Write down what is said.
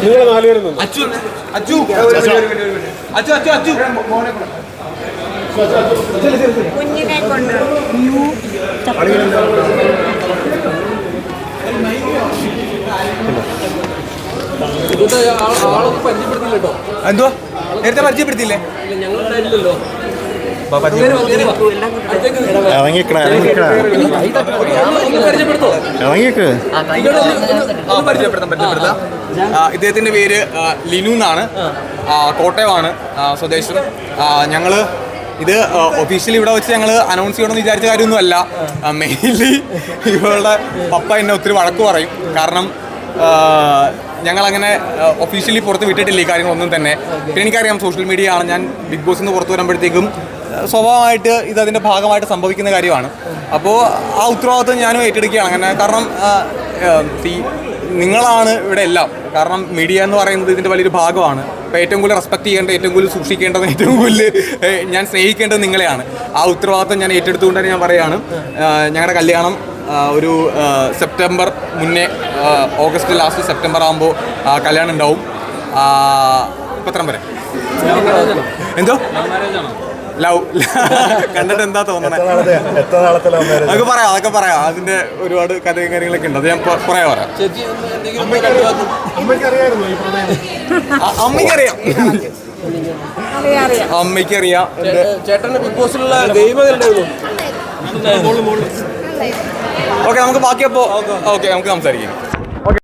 നിങ്ങൾ നാലുപേരും അച്ചു അച്ചു. അച്ചു അച്ചു. അച്ചു കുഞ്ഞിനെ കൊണ്ട് എന്തുവാ? നേരത്തെ പരിചയപ്പെടുത്തിയില്ലേ? ഇറങ്ങിക്കണ ഇറങ്ങിക്കണ ഇറങ്ങിക്ക് ആ പരിചയപ്പെടുത്താം പരിചയപ്പെടുത്താം. ആ, ഇദ്ദേഹത്തിന്റെ പേര് ലിനു എന്നാണ്. കോട്ടയമാണ് സ്വദേശം ഞങ്ങൾ ഇത് ഒഫീഷ്യലി ഇവിടെ വെച്ച് ഞങ്ങൾ അനൗൺസ് ചെയ്യണമെന്ന് വിചാരിച്ച കാര്യമൊന്നുമല്ല. മെയിൻലി ഇവളുടെ പപ്പ എന്നെ ഒത്തിരി വഴക്ക് പറയും. കാരണം ആ, ഞങ്ങളങ്ങനെ ഒഫീഷ്യലി പുറത്ത് വിട്ടിട്ടില്ല ഈ കാര്യങ്ങളൊന്നും തന്നെ. പിന്നെ എനിക്കറിയാം സോഷ്യൽ മീഡിയ ആണ്. ഞാൻ ബിഗ് ബോസിൽ നിന്ന് പുറത്തു വരുമ്പോഴത്തേക്കും സ്വഭാവമായിട്ട് ഇത് അതിന്റെ ഭാഗമായിട്ട് സംഭവിക്കുന്ന കാര്യമാണ്. അപ്പോൾ ആ ഉത്തരവാദിത്വം ഞാനും ഏറ്റെടുക്കുകയാണ്. അങ്ങനെ കാരണം ഈ നിങ്ങളാണ് ഇവിടെ എല്ലാം. കാരണം മീഡിയ എന്ന് പറയുന്നത് ഇതിന്റെ വലിയൊരു ഭാഗമാണ്. അപ്പോൾ ഏറ്റവും കൂടുതൽ റെസ്പെക്ട് ചെയ്യേണ്ടത് ഏറ്റവും കൂടുതൽ സൂക്ഷിക്കേണ്ടത് ഏറ്റവും കൂടുതൽ ഞാൻ സ്നേഹിക്കേണ്ടത് നിങ്ങളെയാണ്. ആ ഉത്തരവാദിത്വം ഞാൻ ഏറ്റെടുത്തുകൊണ്ട് തന്നെ ഞാൻ പറയുകയാണ് ഞങ്ങളുടെ കല്യാണം ഒരു സെപ്റ്റംബർ മുന്നേ ഓഗസ്റ്റ് ലാസ്റ്റ് സെപ്റ്റംബർ ആകുമ്പോൾ കല്യാണം ഉണ്ടാവും. പത്രം വരെ? എന്തോ? ലവ്. കണ്ടിട്ട് എന്താ തോന്നുന്നത് അതൊക്കെ പറയാം അതൊക്കെ പറയാം. അതിന്റെ ഒരുപാട് കഥയും കാര്യങ്ങളൊക്കെ ഉണ്ട്. അത് ഞാൻ പറയാ പറയാം. അമ്മയ്ക്കറിയാം അമ്മയ്ക്കറിയാം ചേട്ടന്റെ ബിഗ് ബോസിലുള്ള ദൈവം നമുക്ക് ബാക്കി അപ്പോൾ ഓക്കെ നമുക്ക് സംസാരിക്കാം.